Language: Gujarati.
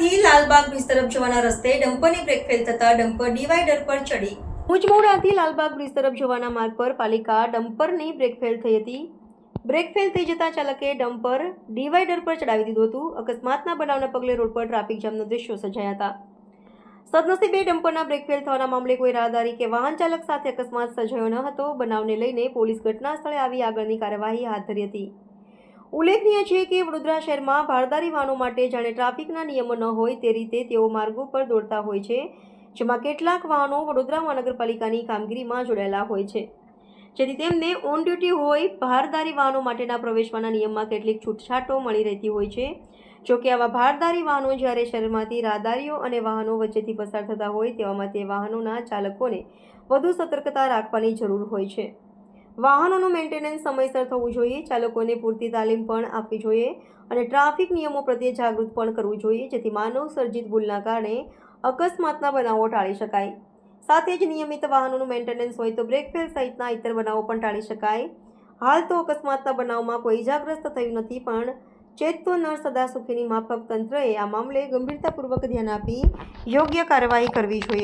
ભુજમોડાથી લાલબાગ બ્રિજ તરફ જવાના રસ્તે ડમ્પરની બ્રેક ફેલ થતા ડમ્પર ડિવાઈડર પર ચડી. ભુજમોડાથી લાલબાગ બ્રિજ તરફ જવાના માર્ગ પર પાલિકા ડમ્પરની બ્રેક ફેલ થઈ હતી. બ્રેક ફેલ થઈ જતા ચાલકે ડમ્પર ડિવાઈડર પર ચડાવી દીધું હતું. અકસ્માતના બનાવના પગલે રોડ પર ટ્રાફિક જામના દ્રશ્યો સર્જાયા હતા. સદનસીબે ડમ્પરના બ્રેક ફેલ થવાના મામલે કોઈ રાહદારી કે વાહન ચાલક સાથે અકસ્માત સર્જાયો ન હતો. બનાવને લઈને પોલીસ ઘટના સ્થળે આવી આગળની કાર્યવાહી હાથ ધરી હતી. ઉલ્લેખનીય છે કે વડોદરા શહેરમાં ભારદારી વાહનો માટે જાણે ટ્રાફિકના નિયમો ન હોય તે રીતે તેઓ માર્ગો પર દોડતા હોય છે, જેમાં કેટલાક વાહનો વડોદરા મહાનગરપાલિકાની કામગીરીમાં જોડાયેલા હોય છે. જેથી તેમને ઓન ડ્યુટી હોય, ભારદારી વાહનો માટેના પ્રવેશવાના નિયમમાં કેટલીક છૂટછાટો મળી રહેતી હોય છે. જોકે આવા ભારદારી વાહનો જ્યારે શહેરમાંથી રાહદારીઓ અને વાહનો વચ્ચેથી પસાર થતા હોય, તેવામાં તે વાહનોના ચાલકોને વધુ સતર્કતા રાખવાની જરૂર હોય છે. વાહનોનું મેન્ટેનન્સ સમયસર થવું જોઈએ, ચાલકોને પૂરતી તાલીમ પણ આપવી જોઈએ અને ટ્રાફિક નિયમો પ્રત્યે જાગૃત પણ કરવું જોઈએ, જેથી માનવ સર્જિત ભૂલના કારણે અકસ્માતના બનાવો ટાળી શકાય. સાથે જ નિયમિત વાહનોનું મેન્ટેનન્સ હોય તો બ્રેક ફેલ સહિતના ઇતર બનાવો પણ ટાળી શકાય. હાલ તો અકસ્માતના બનાવમાં કોઈ ઇજાગ્રસ્ત થયું નથી, પણ ચેતતો નર સદા સુખીની માફક તંત્રએ આ મામલે ગંભીરતાપૂર્વક ધ્યાન આપી યોગ્ય કાર્યવાહી કરવી જોઈએ.